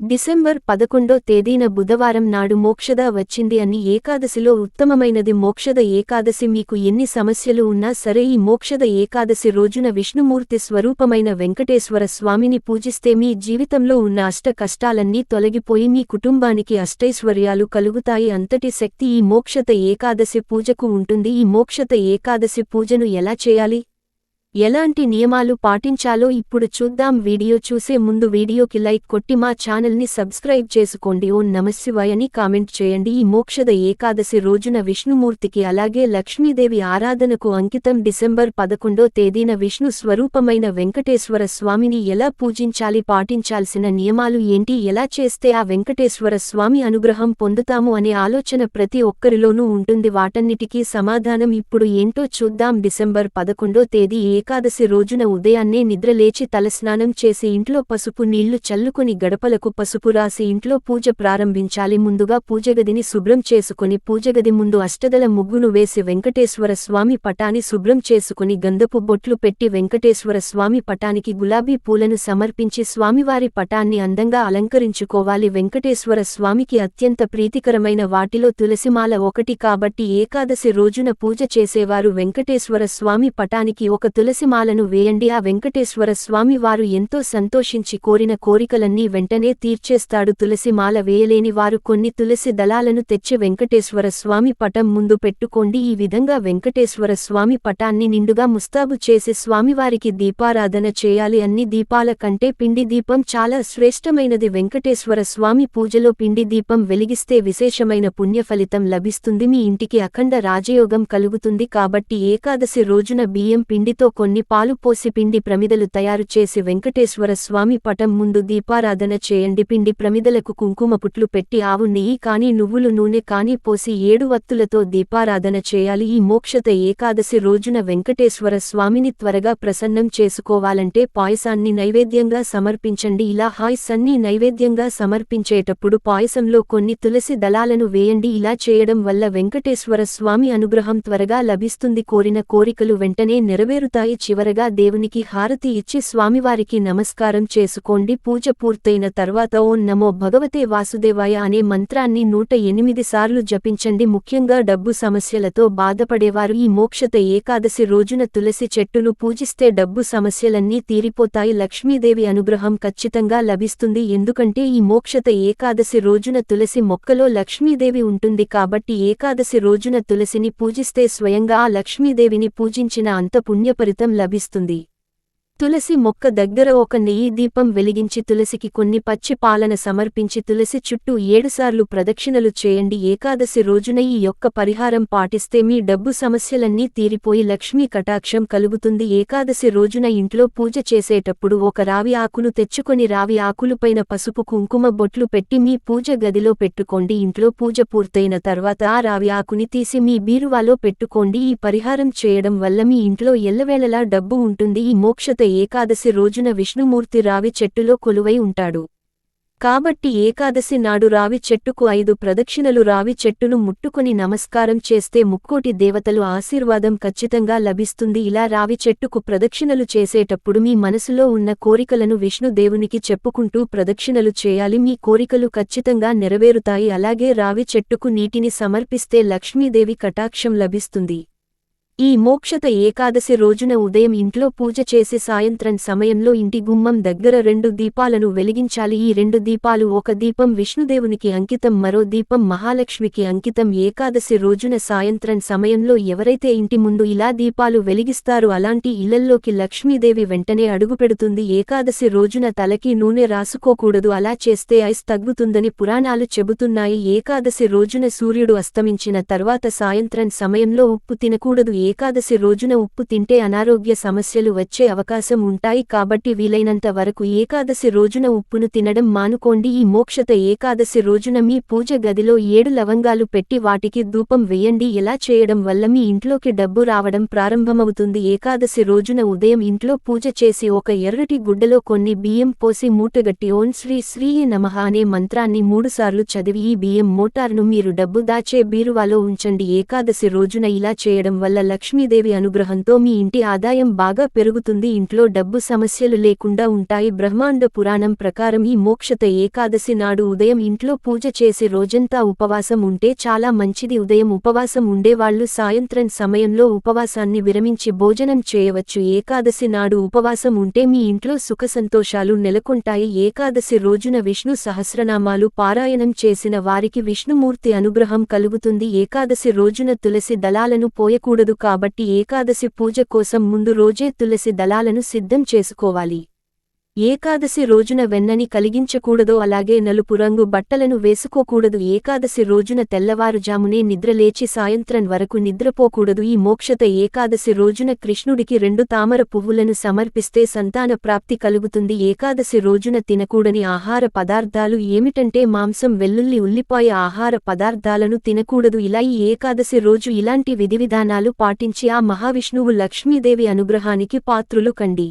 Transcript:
December పదకొండో తేదీన బుధవారం నాడు మోక్షద వచ్చింది అని ఏకాదశిలో ఉత్తమమైనది మోక్షద ఏకాదశి మీకు ఎన్ని సమస్యలు ఉన్నా సరే ఈ మోక్షద ఏకాదశి రోజున విష్ణుమూర్తి స్వరూపమైన వెంకటేశ్వర స్వామిని పూజిస్తే మీ జీవితంలో ఉన్న అష్ట కష్టాలన్నీ తొలగిపోయి మీ కుటుంబానికి అష్టైశ్వర్యాలు కలుగుతాయి. అంతటి శక్తి ఈ మోక్షత ఏకాదశి పూజకు ఉంటుంది. ఈ మోక్షత ఏకాదశి పూజను ఎలా చేయాలి? ఎలాంటి నియమాలు పాటించాలో ఇప్పుడు చూద్దాం. వీడియో చూసే ముందు వీడియోకి లైక్ కొట్టి మా ఛానల్ని సబ్స్క్రైబ్ చేసుకోండి. ఓ నమశివాయని కామెంట్ చేయండి. ఈ మోక్షద ఏకాదశి రోజున విష్ణుమూర్తికి అలాగే లక్ష్మీదేవి ఆరాధనకు అంకితం డిసెంబర్ పదకొండో తేదీన విష్ణు స్వరూపమైన వెంకటేశ్వర స్వామిని ఎలా పూజించాలి పాటించాల్సిన నియమాలు ఏంటి ఎలా చేస్తే ఆ వెంకటేశ్వర స్వామి అనుగ్రహం పొందుతాము అనే ఆలోచన ప్రతి ఒక్కరిలోనూ ఉంటుంది. వాటన్నిటికీ సమాధానం ఇప్పుడు ఏంటో చూద్దాం. డిసెంబర్ పదకొండో తేదీ ఏకాదశి రోజున ఉదయాన్నే నిద్రలేచి తలస్నానం చేసి ఇంట్లో పసుపు నీళ్ళు చల్లుకొని గడపలకు పసుపు రాసి ఇంట్లో పూజ ప్రారంభించాలి. ముందుగా పూజగదిని శుభ్రం చేసుకుని పూజగది ముందు అష్టదల ముగ్గును వేసి వెంకటేశ్వర స్వామి పటాని శుభ్రం చేసుకుని గంధపు బొట్లు పెట్టి వెంకటేశ్వర స్వామి పటానికి గులాబీ పూలను సమర్పించి స్వామివారి పటాన్ని అందంగా అలంకరించుకోవాలి. వెంకటేశ్వర స్వామికి అత్యంత ప్రీతికరమైన వాటిలో తులసిమాల ఒకటి కాబట్టి ఏకాదశి రోజున పూజ చేసేవారు వెంకటేశ్వర స్వామి పటానికి ఒక తులసిమాలను వేయండి. ఆ వెంకటేశ్వర స్వామి వారు ఎంతో సంతోషించి కోరిన కోరికలన్నీ వెంటనే తీర్చేస్తాడు. తులసిమాల వేయలేని వారు కొన్ని తులసి దళాలను తెచ్చి వెంకటేశ్వర స్వామి పటం ముందు పెట్టుకోండి. ఈ విధంగా వెంకటేశ్వర స్వామి పటాన్ని నిండుగా ముస్తాబు చేసి స్వామివారికి దీపారాధన చేయాలి. అన్ని దీపాల కంటే పిండి దీపం చాలా శ్రేష్టమైనది. వెంకటేశ్వర స్వామి పూజలో పిండి దీపం వెలిగిస్తే విశేషమైన పుణ్యఫలితం లభిస్తుంది. మీ ఇంటికి అఖండ రాజయోగం కలుగుతుంది. కాబట్టి ఏకాదశి రోజున బియ్యం పిండితో కొన్ని పాలు పోసి పిండి ప్రమిదలు తయారు చేసి వెంకటేశ్వర స్వామి పటం ముందు దీపారాధన చేయండి. పిండి ప్రమిదలకు కుంకుమ పుట్లు పెట్టి ఆవు నెయ్యి కానీ నువ్వులు నూనె కానీ పోసి ఏడు వత్తులతో దీపారాధన చేయాలి. ఈ మోక్షత ఏకాదశి రోజున వెంకటేశ్వర స్వామిని త్వరగా ప్రసన్నం చేసుకోవాలంటే పాయసాన్ని నైవేద్యంగా సమర్పించండి. ఇలా హాయ్సన్ని నైవేద్యంగా సమర్పించేటప్పుడు పాయసంలో కొన్ని తులసి దళాలను వేయండి. ఇలా చేయడం వల్ల వెంకటేశ్వర స్వామి అనుగ్రహం త్వరగా లభిస్తుంది. కోరిన కోరికలు వెంటనే నెరవేరుతాయి. చివరగా దేవునికి హారతి ఇచ్చి స్వామివారికి నమస్కారం చేసుకోండి. పూజ పూర్తయిన తర్వాత ఓం నమో భగవతే వాసుదేవాయ అనే మంత్రాన్ని నూట ఎనిమిది సార్లు జపించండి. ముఖ్యంగా డబ్బు సమస్యలతో బాధపడేవారు ఈ మోక్షత ఏకాదశి రోజున తులసి చెట్టును పూజిస్తే డబ్బు సమస్యలన్నీ తీరిపోతాయి. లక్ష్మీదేవి అనుగ్రహం ఖచ్చితంగా లభిస్తుంది. ఎందుకంటే ఈ మోక్షత ఏకాదశి రోజున తులసి మొక్కలో లక్ష్మీదేవి ఉంటుంది కాబట్టి ఏకాదశి రోజున తులసిని పూజిస్తే స్వయంగా ఆ లక్ష్మీదేవిని పూజించిన అంత పుణ్యపరిత ఫలితం లభిస్తుంది. తులసి మొక్క దగ్గర ఒక నెయ్యి దీపం వెలిగించి తులసికి కొన్ని పచ్చి పాలన సమర్పించి తులసి చుట్టూ ఏడుసార్లు ప్రదక్షిణలు చేయండి. ఏకాదశి రోజున ఈ యొక్క పరిహారం పాటిస్తే మీ డబ్బు సమస్యలన్నీ తీరిపోయి లక్ష్మీ కటాక్షం కలుగుతుంది. ఏకాదశి రోజున ఇంట్లో పూజ చేసేటప్పుడు ఒక రావి ఆకును తెచ్చుకొని రావి ఆకులపైన పసుపు కుంకుమ బొట్లు పెట్టి మీ పూజ గదిలో పెట్టుకోండి. ఇంట్లో పూజ పూర్తయిన తర్వాత ఆ రావి ఆకుని తీసి మీ బీరువాలో పెట్టుకోండి. ఈ పరిహారం చేయడం వల్ల మీ ఇంట్లో ఎల్లవేళలా డబ్బు ఉంటుంది. ఈ మోక్షత ఏకాదశి రోజున విష్ణుమూర్తి రావి చెట్టులో కొలువై ఉంటాడు. కాబట్టి ఏకాదశి నాడు రావి చెట్టుకు ఐదు ప్రదక్షిణలు రావి చెట్టును ముట్టుకొని నమస్కారం చేస్తే ముక్కోటి దేవతలు ఆశీర్వాదం ఖచ్చితంగా లభిస్తుంది. ఇలా రావి చెట్టుకు ప్రదక్షిణలు చేసేటప్పుడు మీ మనసులో ఉన్న కోరికలను విష్ణుదేవునికి చెప్పుకుంటూ ప్రదక్షిణలు చేయాలి. మీ కోరికలు ఖచ్చితంగా నెరవేరుతాయి. అలాగే రావి చెట్టుకు నీటిని సమర్పిస్తే లక్ష్మీదేవి కటాక్షం లభిస్తుంది. ఈ మోక్షత ఏకాదశి రోజున ఉదయం ఇంట్లో పూజ చేసి సాయంత్రం సమయంలో ఇంటి గుమ్మం దగ్గర రెండు దీపాలను వెలిగించాలి. ఈ రెండు దీపాలు ఒక దీపం విష్ణుదేవునికి అంకితం మరో దీపం మహాలక్ష్మికి అంకితం. ఏకాదశి రోజున సాయంత్రం సమయంలో ఎవరైతే ఇంటి ముందు ఇలా దీపాలు వెలిగిస్తారో అలాంటి ఇళ్ళల్లోకి లక్ష్మీదేవి వెంటనే అడుగుపెడుతుంది. ఏకాదశి రోజున తలకి నూనె రాసుకోకూడదు. అలా చేస్తే ఐస్ తగ్గుతుందని పురాణాలు చెబుతున్నాయి. ఏకాదశి రోజున సూర్యుడు అస్తమించిన తర్వాత సాయంత్రం సమయంలో ఉప్పు తినకూడదు. ఏకాదశి రోజున ఉప్పు తింటే అనారోగ్య సమస్యలు వచ్చే అవకాశం ఉంటాయి కాబట్టి వీలైనంత వరకు ఏకాదశి రోజున ఉప్పును తినడం మానుకోండి. ఈ మోక్షత ఏకాదశి రోజున మీ పూజ గదిలో ఏడు లవంగాలు పెట్టి వాటికి ధూపం వేయండి. ఎలా చేయడం వల్ల మీ ఇంట్లోకి డబ్బు రావడం ప్రారంభమవుతుంది. ఏకాదశి రోజున ఉదయం ఇంట్లో పూజ చేసి ఒక ఎర్రటి గుడ్డలో కొన్ని బియ్యం పోసి మూటగట్టి ఓం శ్రీ శ్రీ నమః అనే మంత్రాన్ని మూడుసార్లు చదివి ఈ బియ్యం మోటార్ను మీరు డబ్బు దాచే బీరువాలో ఉంచండి. ఏకాదశి రోజున ఇలా చేయడం వల్ల లక్ష్మీదేవి అనుగ్రహంతో మీ ఇంటి ఆదాయం బాగా పెరుగుతుంది. ఇంట్లో డబ్బు సమస్యలు లేకుండా ఉంటాయి. బ్రహ్మాండ పురాణం ప్రకారం ఈ మోక్షత ఏకాదశి నాడు ఉదయం ఇంట్లో పూజ చేసి రోజంతా ఉపవాసం ఉంటే చాలా మంచిది. ఉదయం ఉపవాసం ఉండేవాళ్ళు సాయంత్రం సమయంలో ఉపవాసాన్ని విరమించి భోజనం చేయవచ్చు. ఏకాదశి నాడు ఉపవాసం ఉంటే మీ ఇంట్లో సుఖసంతోషాలు నెలకొంటాయి. ఏకాదశి రోజున విష్ణు సహస్రనామాలు పారాయణం చేసిన వారికి విష్ణుమూర్తి అనుగ్రహం కలుగుతుంది. ఏకాదశి రోజున తులసి దళాలను పోయకూడదు. కాబట్టి ఏకాదశి పూజ కోసం ముందు రోజే తులసి దళాలను సిద్ధం చేసుకోవాలి. ఏకాదశి రోజున వెన్నని కలిగించకూడదో అలాగే నలుపు రంగు బట్టలను వేసుకోకూడదు. ఏకాదశి రోజున తెల్లవారుజామునే నిద్రలేచి సాయంత్రం వరకు నిద్రపోకూడదు. ఈ మోక్షత ఏకాదశి రోజున కృష్ణుడికి రెండు తామర పువ్వులను సమర్పిస్తే సంతాన ప్రాప్తి కలుగుతుంది. ఏకాదశి రోజున తినకూడని ఆహార పదార్థాలు ఏమిటంటే మాంసం వెల్లుల్లి ఉల్లిపాయ ఆహార పదార్థాలను తినకూడదు. ఇలా ఈ ఏకాదశి రోజు ఇలాంటి విధివిధానాలు పాటించి ఆ మహావిష్ణువు లక్ష్మీదేవి అనుగ్రహానికి పాత్రులు కండి.